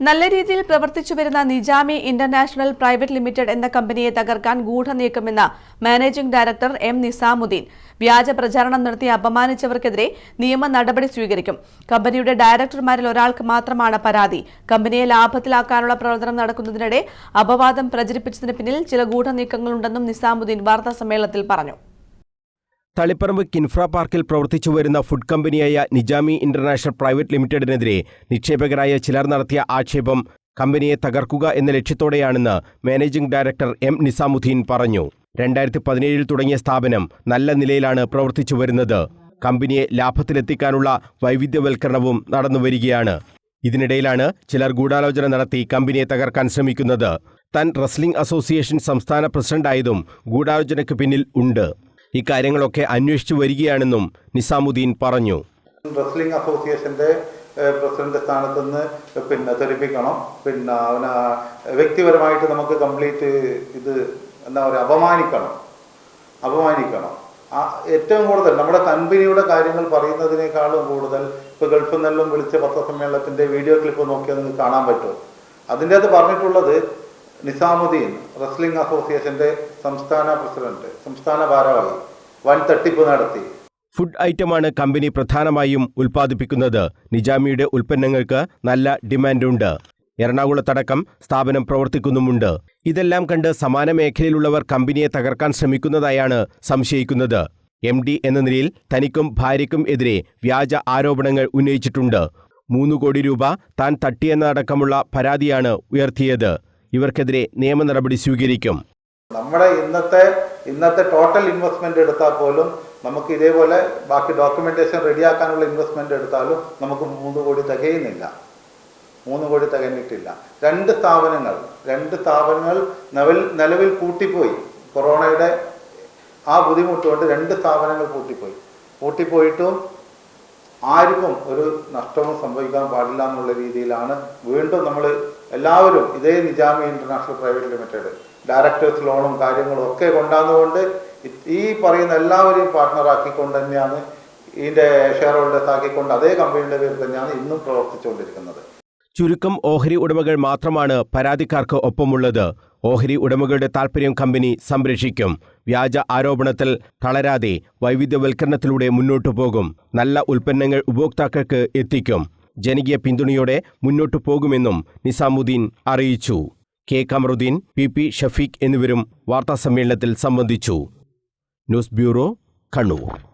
നല്ല രീതിയിൽ പ്രവർത്തിച്ചു വരുന്ന നിജാമി ഇന്റർനാഷണൽ പ്രൈവറ്റ് ലിമിറ്റഡ് എന്ന കമ്പനിയെ തകർക്കാൻ ഗൂഢനീക്കമെന്ന് മാനേജിംഗ് ഡയറക്ടർ എം നിസാമുദ്ദീൻ. വ്യാജ പ്രചാരണം നടത്തി അപമാനിച്ചവർക്കെതിരെ നിയമ നടപടി സ്വീകരിക്കും. കമ്പനിയുടെ ഡയറക്ടർമാരിൽ ഒരാൾക്ക് മാത്രമാണ് പരാതി. കമ്പനിയെ ലാഭത്തിലാക്കാനുള്ള പ്രവർത്തനം നടക്കുന്നതിനിടെ അപവാദം പ്രചരിപ്പിച്ചതിന് പിന്നിൽ ചില ഗൂഢനീക്കങ്ങളുണ്ടെന്നും നിസാമുദ്ദീൻ വാർത്താസമ്മേളനത്തിൽ പറഞ്ഞു. തളിപ്പറമ്പ് കിൻഫ്ര പാർക്കിൽ പ്രവർത്തിച്ചു വരുന്ന ഫുഡ് കമ്പനിയായ നിജാമി ഇന്റർനാഷണൽ പ്രൈവറ്റ് ലിമിറ്റഡിനെതിരെ നിക്ഷേപകരായ ചിലർ നടത്തിയ ആക്ഷേപം കമ്പനിയെ തകർക്കുക എന്ന ലക്ഷ്യത്തോടെയാണെന്ന് മാനേജിംഗ് ഡയറക്ടർ എം നിസാമുദ്ദീൻ പറഞ്ഞു. രണ്ടായിരത്തി പതിനേഴിൽ തുടങ്ങിയ സ്ഥാപനം നല്ല നിലയിലാണ് പ്രവർത്തിച്ചു വരുന്നത്. കമ്പനിയെ ലാഭത്തിലെത്തിക്കാനുള്ള വൈവിധ്യവൽക്കരണവും നടന്നുവരികയാണ് ഇതിനിടയിലാണ് ചിലർ ഗൂഢാലോചന നടത്തി കമ്പനിയെ തകർക്കാൻ ശ്രമിക്കുന്നത്. താൻ റസ്ലിംഗ് അസോസിയേഷൻ സംസ്ഥാന പ്രസിഡന്റായതും ഗൂഢാലോചനയ്ക്ക് പിന്നിൽ ഉണ്ട്. ഇക്കാര്യങ്ങളൊക്കെ അന്വേഷിച്ചു വരികയാണെന്നും നിസാമുദ്ദീൻ പറഞ്ഞു. റെസ്ലിംഗ് അസോസിയേഷന്റെ പ്രസിഡന്റ് സ്ഥാനത്ത് നിന്ന് പിന്നെ തെറിപ്പിക്കണം പിന്നെ അവനെ വ്യക്തിപരമായിട്ട് നമുക്ക് കംപ്ലീറ്റ് ഇത് എന്താ പറയുക അപമാനിക്കണം. അപമാനിക്കണം. ആ ഏറ്റവും കൂടുതൽ നമ്മുടെ കമ്പനിയുടെ കാര്യങ്ങൾ പറയുന്നതിനേക്കാളും കൂടുതൽ ഇപ്പോൾ ഗൾഫിൽ നിന്നെല്ലാം വിളിച്ച പത്രസമ്മേളനത്തിന്റെ വീഡിയോ ക്ലിപ്പ് നോക്കിയാൽ നിങ്ങൾക്ക് കാണാൻ പറ്റും. അതിന്റെ അത് പറഞ്ഞിട്ടുള്ളത് നിസാമുദ്ദീൻ റസ്ലിംഗ് അസോസിയേഷന്റെ സംസ്ഥാന പ്രസിഡന്റ് സംസ്ഥാന ഭാരവാഹി വൻ തട്ടിപ്പ് നടത്തി. ഫുഡ് ഐറ്റമാണ് കമ്പനി പ്രധാനമായും ഉൽപ്പാദിപ്പിക്കുന്നത്. നിജാമിയുടെ ഉൽപ്പന്നങ്ങൾക്ക് നല്ല ഡിമാൻഡുണ്ട്. എറണാകുളത്തടക്കം സ്ഥാപനം പ്രവർത്തിക്കുന്നുമുണ്ട്. ഇതെല്ലാം കണ്ട് സമാന മേഖലയിലുള്ളവർ കമ്പനിയെ തകർക്കാൻ ശ്രമിക്കുന്നതായാണ് സംശയിക്കുന്നത്. എം ഡി എന്ന നിലയിൽ തനിക്കും ഭാര്യയ്ക്കും എതിരെ വ്യാജ ആരോപണങ്ങൾ ഉന്നയിച്ചിട്ടുണ്ട്. മൂന്ന് കോടി രൂപ താൻ തട്ടിയെന്നടക്കമുള്ള പരാതിയാണ് ഉയർത്തിയത്. ഇവർക്കെതിരെ നിയമ നടപടി സ്വീകരിക്കും. നമ്മുടെ ഇന്നത്തെ ഇന്നത്തെ ടോട്ടൽ ഇൻവെസ്റ്റ്മെന്റ് എടുത്താൽ പോലും നമുക്ക് ഇതേപോലെ ബാക്കി ഡോക്യുമെന്റേഷൻ റെഡിയാക്കാനുള്ള ഇൻവെസ്റ്റ്മെന്റ് എടുത്താലും നമുക്ക് മൂന്ന് കോടി തികയുന്നില്ല. മൂന്ന് കോടി തികഞ്ഞിട്ടില്ല. രണ്ട് സ്ഥാപനങ്ങൾ രണ്ട് സ്ഥാപനങ്ങൾ നിലവിൽ നിലവിൽ കൂട്ടിപ്പോയി കൊറോണയുടെ ആ ബുദ്ധിമുട്ട് കൊണ്ട് രണ്ട് സ്ഥാപനങ്ങൾ പൂട്ടിപ്പോയി. പൂട്ടിപ്പോയിട്ടും ആർക്കും ഒരു നഷ്ടവും സംഭവിക്കാൻ പാടില്ല എന്നുള്ള രീതിയിലാണ് വീണ്ടും നമ്മൾ എല്ലാവരും ഇതേ Nizami international private limited directors ലോണും കാര്യങ്ങളും ഒക്കെ കൊണ്ടാകുന്നതുകൊണ്ട് ഈ പറയുന്ന എല്ലാവരെയും പാർട്ട്ണറാക്കിക്കൊണ്ട് തന്നെയാണ് ഇതിന്റെ ഷെയർ ഹോൾഡേഴ്സ് ആക്കിക്കൊണ്ട് അതേ കമ്പനിയുടെ പേരിൽ തന്നെയാണ് ഇന്നും പ്രവർത്തിച്ചുകൊണ്ടിരിക്കുന്നത്. ചുരുക്കം ഓഹരി ഉടമകൾ മാത്രമാണ് പരാതിക്കാർക്ക് ഒപ്പമുള്ളത്. ഓഹരി ഉടമകളുടെ താൽപ്പര്യം കമ്പനി സംരക്ഷിക്കും. വ്യാജ ആരോപണത്തിൽ തളരാതെ വൈവിധ്യവൽക്കരണത്തിലൂടെ മുന്നോട്ടു പോകും നല്ല ഉൽപ്പന്നങ്ങൾ ഉപഭോക്താക്കൾക്ക് എത്തിക്കും. ജനകീയ പിന്തുണയോടെ മുന്നോട്ടു പോകുമെന്നും നിസാമുദ്ദീൻ അറിയിച്ചു. K. Kamaruddin P. P. Shafeeq എന്നിവരും വാർത്താസമ്മേളനത്തിൽ സംബന്ധിച്ചു. News bureau Kannur.